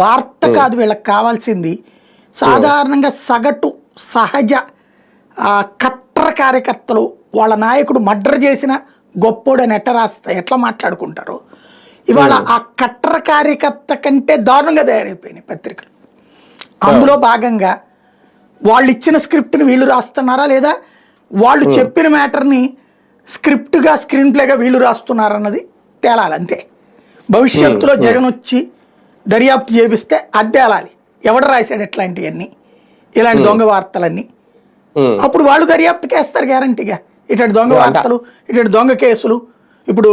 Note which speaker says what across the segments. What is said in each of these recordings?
Speaker 1: వార్త కాదు వీళ్ళకి కావాల్సింది. సాధారణంగా సగటు సహజ కట్టర్ కార్యకర్తలు వాళ్ళ నాయకుడు మర్డర్ చేసిన గొప్పోడు అని ఎట్ట రాస్తా ఎట్లా మాట్లాడుకుంటారు? ఇవాళ ఆ కట్టర్ కార్యకర్త కంటే దారుణంగా తయారైపోయినాయి పత్రికలు. అందులో భాగంగా వాళ్ళు ఇచ్చిన స్క్రిప్ట్ని వీళ్ళు రాస్తున్నారా లేదా? వాళ్ళు చెప్పిన మ్యాటర్ని స్క్రిప్ట్గా స్క్రీన్ ప్లేగా వీళ్ళు రాస్తున్నారన్నది తేలాలి అంతే భవిష్యత్తులో జగన్ వచ్చి దర్యాప్తు చేపిస్తే అది తేలాలి ఎవడు రాశాడు ఇట్లాంటివన్నీ ఇలాంటి దొంగ వార్తలన్నీ. అప్పుడు వాళ్ళు దర్యాప్తుకి వేస్తారు గ్యారంటీగా. ఇటు దొంగ వార్తలు ఇటు దొంగ కేసులు. ఇప్పుడు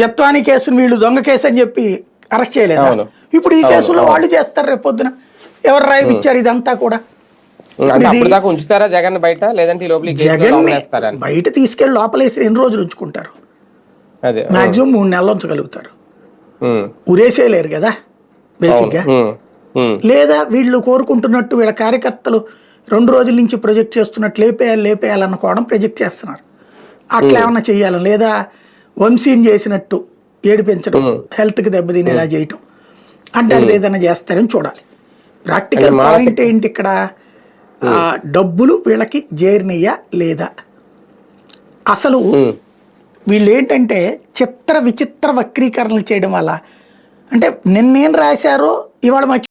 Speaker 1: జత్వాని కేసును వీళ్ళు దొంగ కేసు అని చెప్పి అరెస్ట్ చేయలేదా. ఇప్పుడు ఈ కేసులో వాళ్ళు చేస్తారు రేపు పొద్దున. ఎవరు రాయిపిచ్చారు ఇదంతా కూడా?
Speaker 2: ఉంచుతారా జగన్ బయట? లేదంటే
Speaker 1: జగన్? బయట తీసుకెళ్ళి లోపలేసి ఎన్ని రోజులు ఉంచుకుంటారు? మాక్సిమం మూడు నెలలు ఉంచగలుగుతారు. ఉరేసేయలేరు కదా? బేసిక్గా. లేదా వీళ్ళు కోరుకుంటున్నట్టు వీళ్ళ కార్యకర్తలు రెండు రోజుల నుంచి ప్రొజెక్ట్ చేస్తున్నట్టు లేపేయాలి లేపేయాలి అనుకోవడం ప్రొజెక్ట్ చేస్తున్నారు. అట్లా ఏమన్నా చెయ్యాలి లేదా వంశీని చేసినట్టు ఏడిపించడం హెల్త్కి దెబ్బతినేలా చేయటం అంటే అది ఏదైనా చేస్తారని చూడాలి. ప్రాక్టికల్ పాయింట్ ఏంటి ఇక్కడ? డబ్బులు వీళ్ళకి చేరినయ్యా లేదా? అసలు వీళ్ళు ఏంటంటే చిత్ర విచిత్ర వక్రీకరణలు చేయడం వల్ల అంటే నిన్నేం రాశారో ఇవాళ మర్చి